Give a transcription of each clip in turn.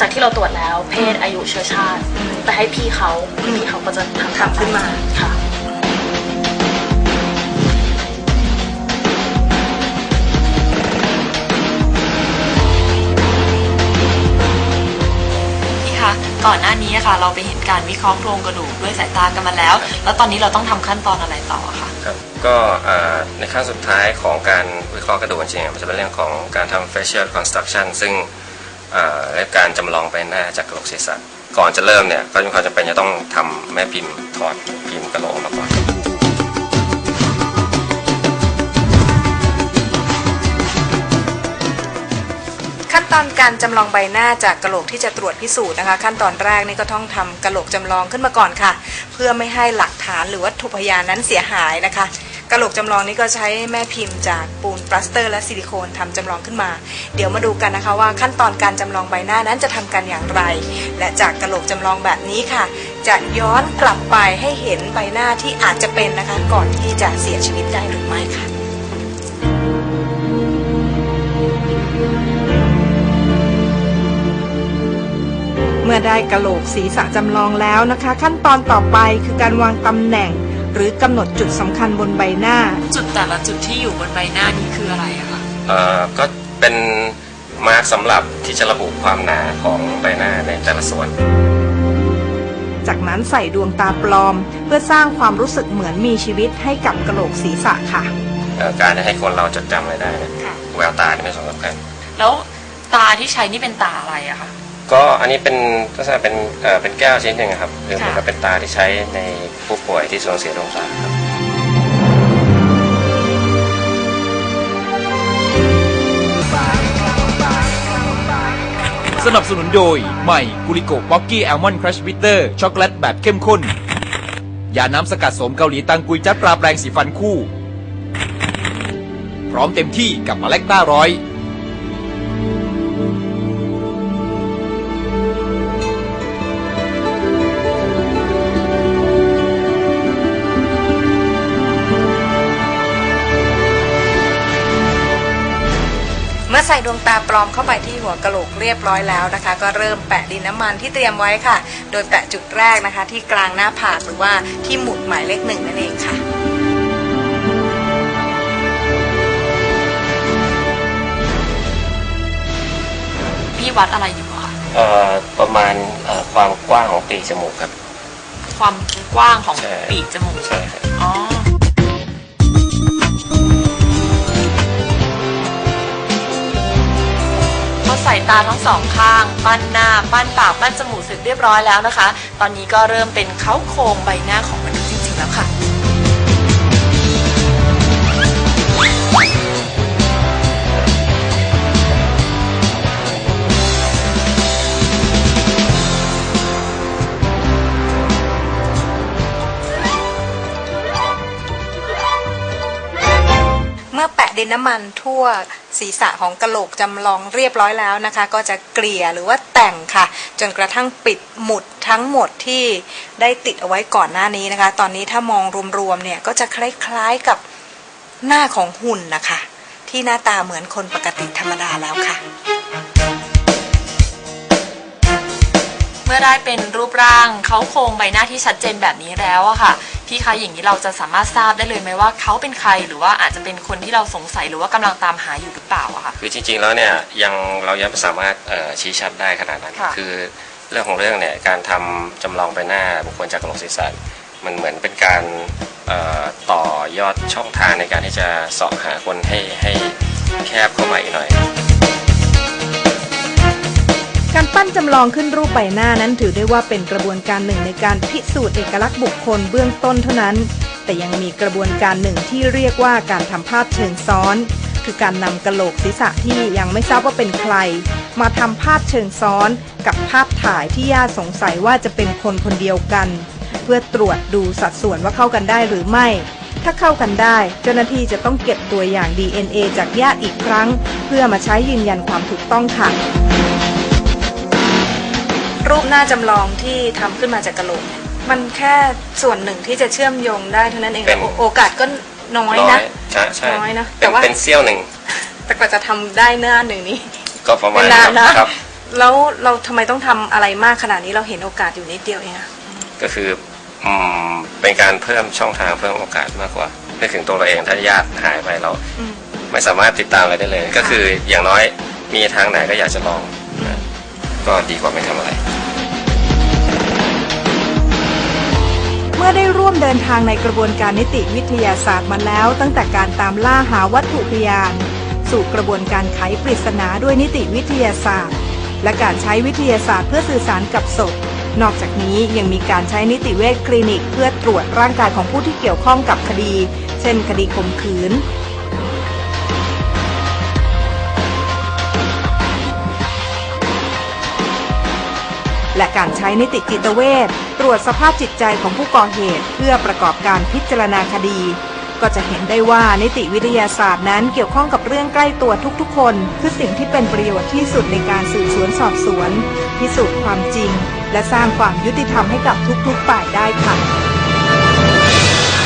จากที่เราตรวจแล้ว เพศอายุเชื้อชาติ แต่ให้พี่เขาพี่เขาก็จะทำทำขึ้นมาค่ะพี่คะก่อนหน้านี้อะค่ะ เราไปเห็นการวิเคราะห์โครงกระดูกด้วยสายตากันมาแล้ว แล้วตอนนี้เราต้องทำขั้นตอนอะไรต่ออะคะครับก็เอ่อในขั้นสุดท้ายของการวิเคราะห์กระดูกจริงๆมันจะเป็นเรื่องของการทำ facial reconstruction ซึ่ง เอ่อเรียการจำลองใบหน้าจากกระโหลกศีรษะก่อนจะเริ่มเนี่ยก็มีความจำเป็นจะต้องทำแม่พิมพ์ถอดพิมพ์กระโหลกมาก่อนขั้นตอนการจำลองใบหน้าจากกระโหลกที่จะตรวจพิสูจน์นะคะ ขั้นตอนแรกนี่ก็ต้องทำกระโหลกจำลองขึ้นมาก่อนค่ะ เพื่อไม่ให้หลักฐานหรือวัตถุพยานนั้นเสียหายนะคะ กระโหลกจำลองนี้ก็ใช้แม่พิมพ์จากปูนปลาสเตอร์ และซิลิโคนทำจำลองขึ้นมา เดี๋ยวมาดูกันนะคะว่าขั้นตอนการจำลองใบหน้านั้นจะทำกันอย่างไร และจากกระโหลกจำลองแบบนี้ค่ะ จะย้อนกลับไปให้เห็นใบหน้าที่อาจจะเป็นนะคะ ก่อนที่จะเสียชีวิตได้หรือไม่ค่ะเมื่อได้กระโหลกศีรษะจำลองแล้วนะคะ ขั้นตอนต่อไปคือการวางตำแหน่ง หรือกำหนดจุดสำคัญบนใบหน้า จุดแต่ละจุดที่อยู่บนใบหน้านี้คืออะไรอะคะเอ่อก็เป็นมาร์กสำหรับที่จะระบุความหนาของใบหน้าในแต่ละส่วน จากนั้นใส่ดวงตาปลอม เพื่อสร้างความรู้สึกเหมือนมีชีวิตให้กับกะโหลกศีรษะค่ะ เอ่อการจะให้คนเราจดจำอะไรได้เนี่ยค่ะแววตานี่เป็นส่วนสำคัญแล้วตาที่ใช้นี่เป็นตาอะไรอะคะ ก็อันนี้เป็นลักษณะเป็นเอ่อเป็นแก้วชนิดหนึ่งอะครับคือเหมือนกับเป็นตาที่ใช้ในผู้ป่วยที่สูญเสียดวงตาครับ สนับสนุนโดย ใหม่กุลิโกป๊อกกี้แอลมอนด์ครัชบิเตอร์ช็อกโกแลตแบบเข้มข้น ยาน้ำสกัดโสมเกาหลีตังกุยจัดปลาแปลงสีฟันคู่ พร้อมเต็มที่กับมาเล็กต้าร้อย ใส่ดวงตาปลอมเข้าไปที่หัวกะโหลกเรียบร้อยแล้วนะคะ ก็เริ่มแปะดินน้ำมันที่เตรียมไว้ค่ะ โดยแปะจุดแรกนะคะ ที่กลางหน้าผากหรือว่าที่หมุดหมายเลขหนึ่งนั่นเองค่ะพี่วัดอะไรอยู่อะคะเอ่อประมาณเอ่อความกว้างของปีกจมูกครับ ความกว้างของใช่ ปีกจมูก ใช่ครับ ใส่ตาทั้งสองข้าง ปั้นหน้า ปั้นปาก ปั้นจมูกเสร็จเรียบร้อยแล้วนะคะ ตอนนี้ก็เริ่มเป็นเขาโครงใบหน้าของมนุษย์จริงๆแล้วค่ะ ดินน้ำมันทั่วศีรษะของกระโหลกจำลองเรียบร้อยแล้วนะคะ ก็จะเกลี่ยหรือว่าแต่งค่ะ จนกระทั่งปิดหมุดทั้งหมดที่ได้ติดเอาไว้ก่อนหน้านี้นะคะ ตอนนี้ถ้ามองรวมๆเนี่ยก็จะคล้ายๆกับหน้าของหุ่นนะคะ ที่หน้าตาเหมือนคนปกติธรรมดาแล้วค่ะเมื่อได้เป็นรูปร่างเขาโครงใบหน้าที่ชัดเจนแบบนี้แล้วอะค่ะ พี่คะอย่างนี้เราจะสามารถทราบได้เลยไหมว่าเขาเป็นใครหรือว่าอาจจะเป็นคนที่เราสงสัยหรือว่ากำลังตามหาอยู่หรือเปล่าอะค่ะ คือจริงๆแล้วเนี่ยยังเรายังไม่สามารถเอ่อชี้ชัดได้ขนาดนั้นค่ะคือเรื่องของเรื่องเนี่ยการทำจำลองใบหน้าบุคคลจากกระโหลกศีรษะมันเหมือนเป็นการเอ่อต่อยอดช่องทางในการที่จะเสาะหาคนให้ให้แคบเข้ามาอีกหน่อย การปั้นจำลองขึ้นรูปใบหน้านั้นถือได้ว่าเป็นกระบวนการหนึ่งในการพิสูจน์เอกลักษณ์บุคคลเบื้องต้นเท่านั้น แต่ยังมีกระบวนการหนึ่งที่เรียกว่าการทำภาพเชิงซ้อน คือการนำกระโหลกศีรษะที่ยังไม่ทราบว่าเป็นใคร มาทำภาพเชิงซ้อน กับภาพถ่ายที่ญาติสงสัยว่าจะเป็นคนคนเดียวกัน เพื่อตรวจดูสัดส่วนว่าเข้ากันได้หรือไม่ถ้าเข้ากันได้ เจ้าหน้าที่จะต้องเก็บตัวอย่าง DNA จากญาติอีกครั้ง เพื่อมาใช้ยืนยันความถูกต้องค่ะ รูปหน้าจำลองที่ทำขึ้นมาจากกะโหลกเนี่ยมันแค่ส่วนหนึ่งที่จะเชื่อมโยงได้เท่านั้นเองเป็นโอโอกาสก็น้อยนะ ใช่ใช่น้อยนะแต่เป็นว่าเป็นเซี่ยวหนึ่ง แต่กว่าจะทำได้หน้าหนึ่งนี้ ก็ประมาณเป็นนานนะ ครับ แล้วเราทำไมต้องทำอะไรมากขนาดนี้เราเห็นโอกาสอยู่นิดเดียวเองอะก็คืออืมเป็นการเพิ่มช่องทางเพิ่มโอกาสมากกว่านึกถึงตัวเราเองถ้าญาติหายไปเรา อืม ไม่สามารถติดตามอะไรได้เลย ก็คืออย่างน้อยมีทางไหนก็อยากจะลองนะ ก็ดีกว่าไม่ทำอะไร เมื่อได้ร่วมเดินทางในกระบวนการนิติวิทยาศาสตร์มาแล้ว ตั้งแต่การตามล่าหาวัตถุพยาน สู่กระบวนการไขปริศนาด้วยนิติวิทยาศาสตร์ และการใช้วิทยาศาสตร์เพื่อสื่อสารกับศพนอกจากนี้ยังมีการใช้นิติเวชคลินิก เพื่อตรวจร่างกายของผู้ที่เกี่ยวข้องกับคดี เช่น คดีข่มขืน และการใช้นิติจิตเวชตรวจสภาพจิตใจของผู้ก่อเหตุ เพื่อประกอบการพิจารณาคดี ก็จะเห็นได้ว่านิติวิทยาศาสตร์นั้นเกี่ยวข้องกับเรื่องใกล้ตัวทุกๆ คน คือสิ่งที่เป็นประโยชน์ที่สุดในการสืบสวนสอบสวน พิสูจน์ความจริง และสร้างความยุติธรรมให้กับทุกๆฝ่ายได้ค่ะ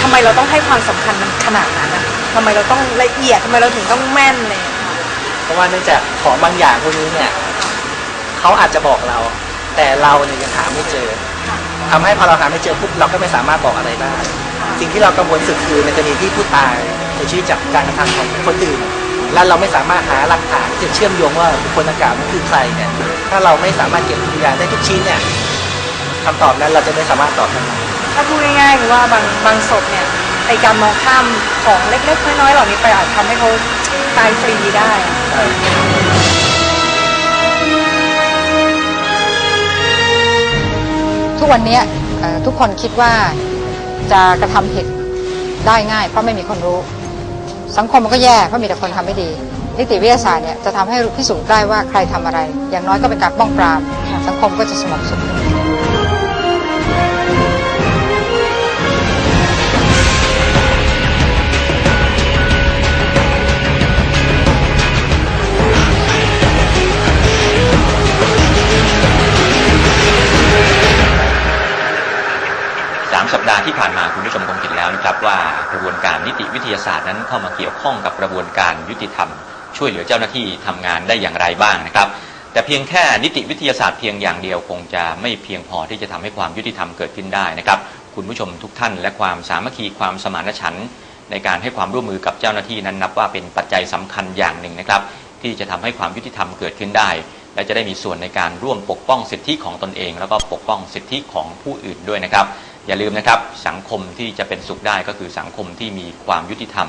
ทำไมเราต้องให้ความสำคัญมันขนาดนั้นอะทำไมเราต้องละเอียดทำไมเราถึงต้องแม่นเลย เพราะว่าเนื่องจากของบางอย่างพวกนี้เนี่ยเขาอาจจะบอกเรา แต่เราเนี่ยยังหาไม่เจอทำให้พอเราหาไม่เจอปุ๊บเราก็ไม่สามารถบอกอะไรได้ สิ่งที่เรากังวลสุดคือในกรณีที่ผู้ตายเสียชีวิตจากการกระทำของคนอื่น และเราไม่สามารถหาหลักฐานที่จะเชื่อมโยงว่าบุคคลดังกล่าวนั้นคือใครเนี่ยถ้าเราไม่สามารถเก็บพยานได้ทุกชิ้นเนี่ยคำตอบนั้นเราจะไม่สามารถตอบได้ ถ้าพูดง่ายๆคือว่าบางบางศพเนี่ยไอการมองข้ามของเล็กๆน้อยๆเหล่านี้ไปอาจทำให้เขาตายฟรีได้อะ ทุกวันนี้ทุกคนคิดว่าจะกระทำผิดได้ง่าย เพราะไม่มีคนรู้ สังคมมันก็แย่เพราะมีแต่คนทำไม่ดี นิติวิทยาศาสตร์เนี่ยจะทำให้พิสูจน์ได้ว่าใครทำอะไร อย่างน้อยก็เป็นการป้องปราม สังคมก็จะสงบสุข ที่ผ่านมาคุณผู้ชมคงเห็นแล้วนะครับว่ากระบวนการนิติวิทยาศาสตร์นั้นเข้ามาเกี่ยวข้องกับกระบวนการยุติธรรม ช่วยเหลือเจ้าหน้าที่ทำงานได้อย่างไรบ้างนะครับ แต่เพียงแค่นิติวิทยาศาสตร์เพียงอย่างเดียวคงจะไม่เพียงพอที่จะทำให้ความยุติธรรมเกิดขึ้นได้นะครับ คุณผู้ชมทุกท่านและความสามัคคีความสมานฉันท์ในการให้ความร่วมมือกับเจ้าหน้าที่นั้นนับว่าเป็นปัจจัยสำคัญอย่างหนึ่งนะครับ ที่จะทำให้ความยุติธรรมเกิดขึ้นได้ และจะได้มีส่วนในการร่วมปกป้องสิทธิของตนเอง แล้วก็ปกป้องสิทธิของผู้อื่นด้วยนะครับ อย่าลืมนะครับสังคมที่จะเป็นสุขได้ก็คือสังคมที่มีความยุติธรรม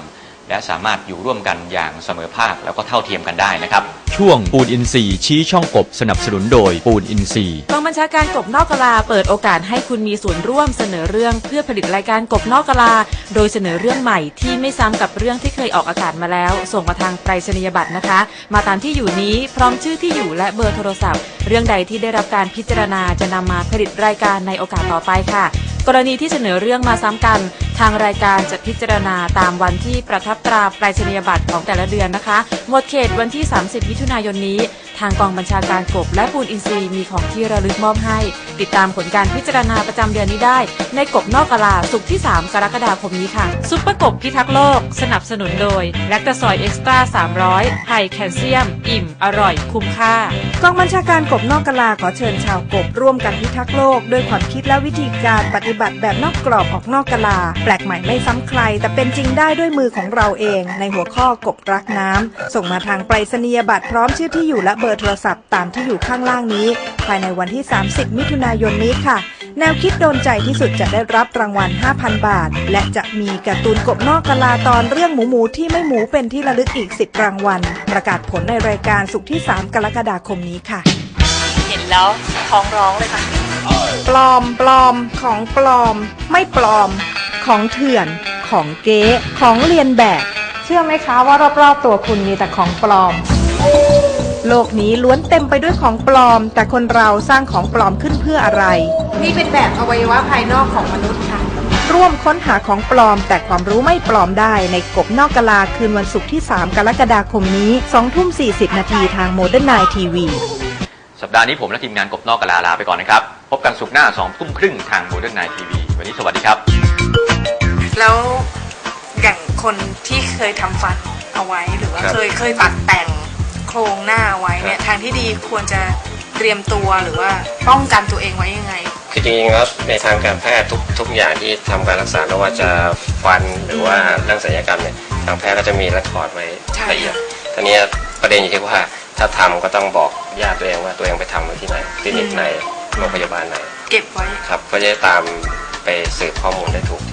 และสามารถอยู่ร่วมกันอย่างเสมอภาคแล้วก็เท่าเทียมกันได้นะครับ ช่วงปูนอินซีย์ชี้ช่องกบสนับสนุนโดยปูนอินซีย์กองบัญชาการกบนอกกะลาเปิดโอกาสให้คุณมีส่วนร่วมเสนอเรื่องเพื่อผลิตรายการกบนอกกะลา โดยเสนอเรื่องใหม่ที่ไม่ซ้ำกับเรื่องที่เคยออกอากาศมาแล้ว ส่งมาทางไปรษณียบัตรนะคะ มาตามที่อยู่นี้พร้อมชื่อที่อยู่และเบอร์โทรศัพท์ เรื่องใดที่ได้รับการพิจารณาจะนำมาผลิตรายการในโอกาสต่อไปค่ะ กรณีที่เสนอเรื่องมาซ้ำกัน ทางรายการจะพิจารณาตามวันที่ประทับตราปลายชนียบัตรของแต่ละเดือนนะคะ หมดเขตวันที่ 30 มิถุนายนนี้ ทางกองบัญชาการกบและปูนอินทรีย์มีของที่ระลึกมอบให้ ติดตามผลการพิจารณาประจำเดือนนี้ได้ ในกบนอกกะลาสุกที่ 3 กรกฎาคมนี้ค่ะ ซุปเปอร์กบพิทักษ์โลก สนับสนุนโดยแลคตาซอยเอ็กซ์ตร้า300ไฮแคลเซียม อิ่ม อร่อย คุ้มค่ากองบัญชาการกบนอกกะลาขอเชิญชาวกบร่วมกันพิทักษ์โลกด้วยความคิดและวิธีการปฏิบัติแบบนอกกรอบออกนอกกะลา แปลกใหม่ไม่ซ้ำใคร แต่เป็นจริงได้ด้วยมือของเราเอง ในหัวข้อกบรักน้ำส่งมาทางไปรษณียบัตรพร้อมชื่อที่อยู่และเบอร์โทรศัพท์ตามที่อยู่ข้างล่างนี้ ภายในวันที่ 30 มิถุนายนนี้ค่ะ แนวคิดโดนใจที่สุดจะได้รับรางวัล 5,000 บาท และจะมีการ์ตูนกบนอกกะลาตอนเรื่องหมูหมูที่ไม่หมูเป็นที่ระลึกอีก 10 รางวัล ประกาศผลในรายการสุกร์ที่ 3 กรกฎาคมนี้ค่ะ เห็นแล้วท้องร้องเลยค่ะ ปลอมปลอมของปลอม ไม่ปลอม ของเถื่อน ของเก๊ของเรียนแบบ เชื่อไหมคะว่ารอบๆตัวคุณมีแต่ของปลอม โลกนี้ล้วนเต็มไปด้วยของปลอม แต่คนเราสร้างของปลอมขึ้นเพื่ออะไร นี่เป็นแบบอวัยวะภายนอกของมนุษย์ค่ะ ร่วมค้นหาของปลอม แต่ความรู้ไม่ปลอมได้ในกบนอกกะลาคืนวันศุกร์ที่ 3 กรกฎาคมนี้2ทุ่ม 40 นาทีทางโมเดิร์นไนทีวีสัปดาห์นี้ผมและทีมงานกบนอกกะลาลาไปก่อนนะครับ พบกันสุกร์หน้า2ทุ่มครึ่งทางโมเดิร์นไนทีวีวันนี้สวัสดีครับ แล้วอย่างคนที่เคยทำฟันเอาไว้หรือว่าครับ เคยเคยตัดแต่งโครงหน้าเอาไว้เนี่ยทางที่ดีควรจะเตรียมตัวหรือว่าป้องกันตัวเองไว้ยังไง คือจริงๆแล้วในทางการแพทย์ทุกทุกอย่างที่ทำการรักษาไม่ว่าจะฟันหรือว่าเรื่องศัลยกรรมเนี่ยทางแพทย์ก็จะมีเรคคอร์ดไว้ใช่ละเอียดทีนี้ประเด็นอยู่ที่ว่าถ้าทำก็ต้องบอกญาติตัวเองว่าตัวเองไปทำไว้ที่ไหนคลินิกไหนโรงพยาบาลไหน เก็บไว้ ครับก็จะได้ตามไปสืบข้อมูลได้ถูกที่